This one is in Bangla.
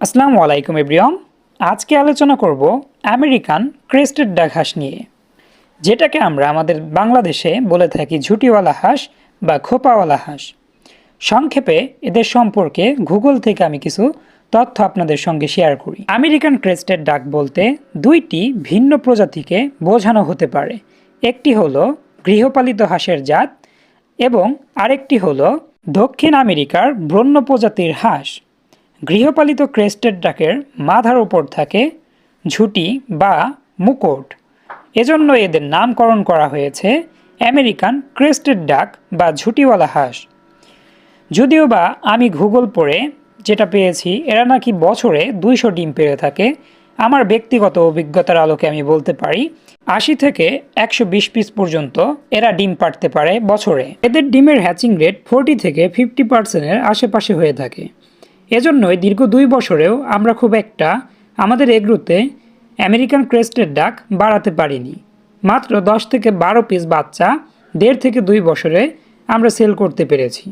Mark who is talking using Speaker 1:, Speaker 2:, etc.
Speaker 1: আসসালামু আলাইকুম এভরিয়ম আজকে আলোচনা করব আমেরিকান ক্রেস্টেড ডাক হাঁস নিয়ে, যেটাকে আমরা আমাদের বাংলাদেশে বলে থাকি ঝুটিওয়ালা হাঁস বা খোপাওয়ালা হাঁস। সংক্ষেপে এদের সম্পর্কে গুগল থেকে আমি কিছু তথ্য আপনাদের সঙ্গে শেয়ার করি। আমেরিকান ক্রেস্টেড ডাক বলতে দুইটি ভিন্ন প্রজাতিকে বোঝানো হতে পারে। একটি হলো গৃহপালিত হাঁসের জাত এবং আরেকটি হলো দক্ষিণ আমেরিকার ব্রহ্ম প্রজাতির হাঁস। গৃহপালিত ক্রেস্টেড ডাকের মাথার উপর থাকে ঝুটি বা মুকুট। এজন্য এদের নামকরণ করা হয়েছে আমেরিকান ক্রেস্টেড ডাক বা ঝুটিওয়ালা হাঁস। যদিও বা আমি গুগল পড়ে যেটা পেয়েছি, এরা নাকি বছরে দুইশো ডিম পেড়ে থাকে। আমার ব্যক্তিগত অভিজ্ঞতার আলোকে আমি বলতে পারি, আশি থেকে একশো বিশ পিস পর্যন্ত এরা ডিম পাড়তে পারে বছরে। এদের ডিমের হ্যাচিং রেট ফোরটি থেকে ফিফটি পার্সেন্টের আশেপাশে হয়ে থাকে। এজন্যই দীর্ঘ দুই বছরেও আমরা খুব একটা আমাদের এগ্রোতে আমেরিকান ক্রেস্টের ডাক বাড়াতে পারিনি। মাত্র দশ থেকে বারো পিস বাচ্চা দেড় থেকে দুই বছরে আমরা সেল করতে পেরেছি।